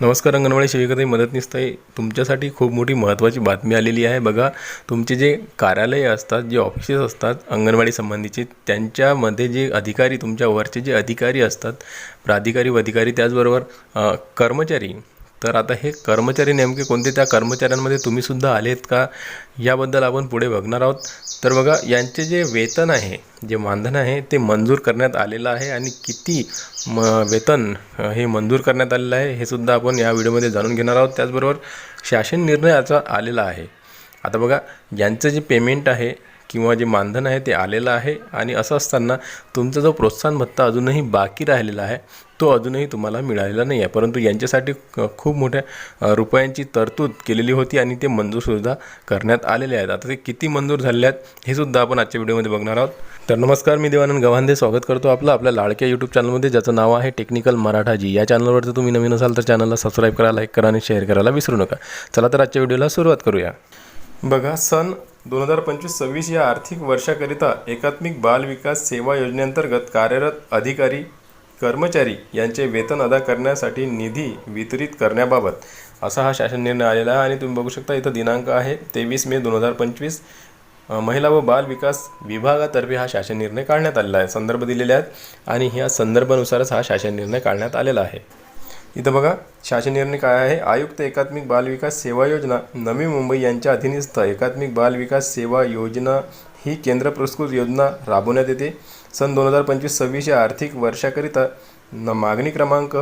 नमस्कार अंगणवाडी सेविकाताई मदतनीसताई तुमच्यासाठी खूप मोठी महत्त्वाची बातमी आलेली आहे. बघा तुमचे जे कार्यालय असतात जे ऑफिसेस असतात अंगणवाडी संबंधीचे त्यांच्यामध्ये जे अधिकारी तुमच्या वरचे जे अधिकारी असतात प्राधिकारी व अधिकारी त्याचबरोबर कर्मचारी तर आता हे कर्मचारी नेमके कोणते? त्या कर्मचाऱ्यांमध्ये तुम्हीसुद्धा आलेत का? याबद्दल आपण पुढे बघणार आहोत. तर बघा यांचे जे वेतन आहे जे मानधन आहे ते मंजूर करण्यात आलेलं आहे आणि किती म वेतन हे मंजूर करण्यात आलेलं आहे हे सुद्धा आपण या व्हिडिओमध्ये जाणून घेणार आहोत. त्याचबरोबर शासन निर्णयाचा आलेला आहे. आता बघा यांचं जे पेमेंट आहे किंवा जे मानधन आहे ते आलेलं आहे. आणि असं असताना तुमचा जो प्रोत्साहन भत्ता अजूनही बाकी राहिलेला आहे तो अजूनही तुम्हाला मिळालेला नाही आहे. परंतु यांच्यासाठी खूप मोठ्या रुपयांची तरतूद केलेली होती आणि ते मंजूरसुद्धा करण्यात आलेले आहेत. आता ते किती मंजूर झाले आहेत हे सुद्धा आपण आजच्या व्हिडिओमध्ये बघणार आहोत. तर नमस्कार मी देवानंद गव्हांदे. स्वागत करतो आपलं आपल्या लाडक्या यूट्यूब चॅनलमध्ये ज्याचं नाव आहे टेक्निकल मराठाजी या चॅनलवर जर तुम्ही नवीन असाल तर चॅनलला सबस्क्राईब करा लाईक करा आणि शेअर करायला विसरू नका. चला तर आजच्या व्हिडिओला सुरुवात करूया. बघा सन दोन हजार पंचवीस सव्वीस या आर्थिक वर्षाकरिता एकात्मिक बाल विकास सेवा योजनेअंतर्गत कार्यरत अधिकारी कर्मचारी यांचे वेतन अदा करण्यासाठी निधी वितरित करण्याबाबत असा हा शासन निर्णय आलेला आहे. आणि तुम्ही बघू शकता इथं दिनांक आहे तेवीस मे दोन हजार पंचवीस. महिला व बाल विकास विभागातर्फे हा शासन निर्णय काढण्यात आलेला आहे. संदर्भ दिलेले आहेत आणि ह्या संदर्भानुसारच हा शासन निर्णय काढण्यात आलेला आहे. इथं बघा शासन निर्णय काय आहे? आयुक्त एकात्मिक बाल विकास सेवा योजना नवी मुंबई यांच्या अधीनस्थ एकात्मिक बाल विकास सेवा योजना ही केंद्र पुरस्कृत योजना राबवण्यात येते. सन दोन हजार पंचवीस सव्वीस या आर्थिक वर्षाकरिता न मागणी क्रमांक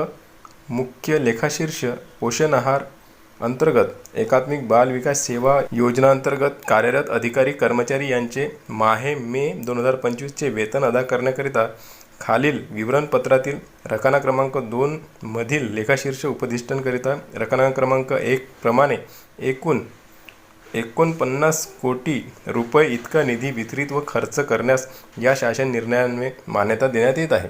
मुख्य लेखाशीर्ष पोषण आहार अंतर्गत एकात्मिक बाल विकास सेवा योजना अंतर्गत कार्यरत अधिकारी कर्मचारी यांचे माहे मे दोन हजार पंचवीसचे वेतन अदा करण्याकरिता खालील विवरणपत्रातील रकाना क्रमांक दोन मधील लेखाशीर्ष उपदिष्टांकरिता रकाना क्रमांक एक प्रमाणे एकूण एकोणपन्नास कोटी रुपये इतका निधी वितरित व खर्च करण्यास या शासन निर्णयान्वये मान्यता देण्यात येत आहे.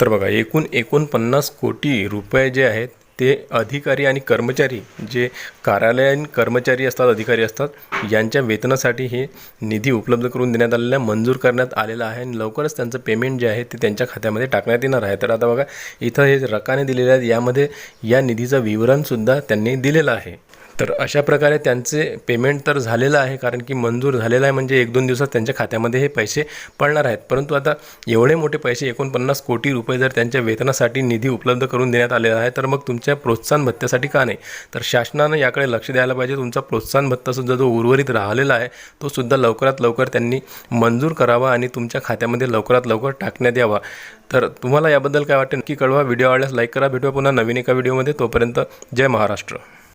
तर बघा एकूण एकोणपन्नास कोटी रुपये जे आहेत ते अधिकारी आणि कर्मचारी जे कार्यालयीन कर्मचारी असतात अधिकारी असतात यांच्या वेतनासाठी हे निधी उपलब्ध करून देण्यात आलेला आहे मंजूर करण्यात आलेला आहे. आणि लवकरच त्यांचं पेमेंट जे आहे ते त्यांच्या खात्यामध्ये टाकण्यात येणार आहे. तर आता बघा इथं हे रकाने दिलेले आहेत. यामध्ये या निधीचं विवरणसुद्धा त्यांनी दिलेलं आहे. तर अशा प्रकारे त्यांचे पेमेंट तर झालेलं आहे कारण की मंजूर झालेलं आहे म्हणजे एक दोन दिवसात त्यांच्या खात्यामध्ये हे पैसे पडणार आहेत. परंतु आता एवढे मोठे पैसे एकोणपन्नास कोटी रुपये जर त्यांच्या वेतनासाठी निधी उपलब्ध करून देण्यात आलेला आहे तर मग तुमच्या प्रोत्साहन भत्त्यासाठी का नाही? तर शासनानं याकडे लक्ष द्यायला पाहिजे. तुमचा प्रोत्साहन भत्तासुद्धा जो उर्वरित राहिलेला आहे तो सुद्धा लवकरात लवकर त्यांनी मंजूर करावा आणि तुमच्या खात्यामध्ये लवकरात लवकर टाकण्यात यावा. तर तुम्हाला याबद्दल काय वाटतं? नक्की कळवा. व्हिडिओ आवडल्यास लाईक करा. भेटूया पुन्हा नवीन एका व्हिडिओमध्ये. तोपर्यंत जय महाराष्ट्र.